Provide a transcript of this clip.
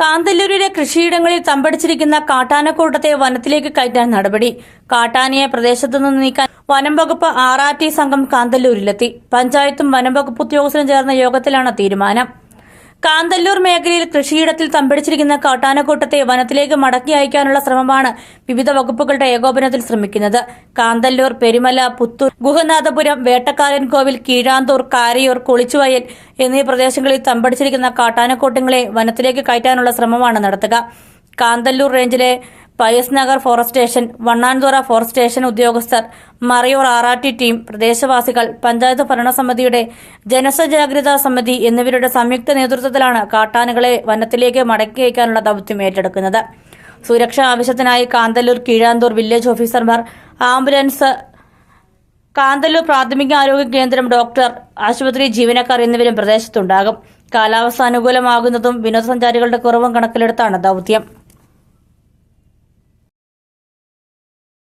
കാന്തല്ലൂരിലെ കൃഷിയിടങ്ങളിൽ തമ്പടിച്ചിരിക്കുന്ന കാട്ടാനക്കൂട്ടത്തെ വനത്തിലേക്ക് കയറ്റാൻ നടപടി. കാട്ടാനയെ പ്രദേശത്തു നിന്ന് നീക്കാൻ വനം വകുപ്പ് ആർ സംഘം കാന്തല്ലൂരിലെത്തി. പഞ്ചായത്തും വനം വകുപ്പ് ഉദ്യോഗസ്ഥരും ചേർന്ന യോഗത്തിലാണ് തീരുമാനം. കാന്തല്ലൂർ മേഖലയിൽ കൃഷിയിടത്തിൽ തമ്പടിച്ചിരിക്കുന്ന കാട്ടാനക്കൂട്ടത്തെ വനത്തിലേക്ക് മടക്കി അയക്കാനുള്ള ശ്രമമാണ് വിവിധ വകുപ്പുകളുടെ ഏകോപനത്തിൽ ശ്രമിക്കുന്നത്. കാന്തല്ലൂർ പെരുമല പുത്തൂർ ഗുഹനാഥപുരം വേട്ടക്കാരൻ കോവിൽ കീഴാന്തൂർ കാരയൂർ കുളിച്ചുവയൽ എന്നീ പ്രദേശങ്ങളിൽ തമ്പടിച്ചിരിക്കുന്ന കാട്ടാനക്കൂട്ടങ്ങളെ വനത്തിലേക്ക് കയറ്റാനുള്ള ശ്രമമാണ് നടത്തുക. കാന്തല്ലൂർ റേഞ്ചിലെ Payas Nagar forest station Vannanthura forest station ഉദ്യോഗസ്ഥർ മറയൂർ ആർ ടീം പ്രദേശവാസികൾ പഞ്ചായത്ത് ഭരണസമിതിയുടെ ജനസജാഗ്രതാ സമിതി എന്നിവരുടെ സംയുക്ത നേതൃത്വത്തിലാണ് കാട്ടാനകളെ വനത്തിലേക്ക് മടക്കി അയക്കാനുള്ള ദൗത്യം ഏറ്റെടുക്കുന്നത്. സുരക്ഷാ ആവശ്യത്തിനായി കാന്തല്ലൂർ കീഴാന്തൂർ വില്ലേജ് ഓഫീസർമാർ ആംബുലൻസ് കാന്തല്ലൂർ പ്രാഥമിക ആരോഗ്യ കേന്ദ്രം ഡോക്ടർ ആശുപത്രി ജീവനക്കാർ എന്നിവരും പ്രദേശത്തുണ്ടാകും. കാലാവസ്ഥ അനുകൂലമാകുന്നതും വിനോദസഞ്ചാരികളുടെ കുറവും കണക്കിലെടുത്താണ് ദൗത്യം.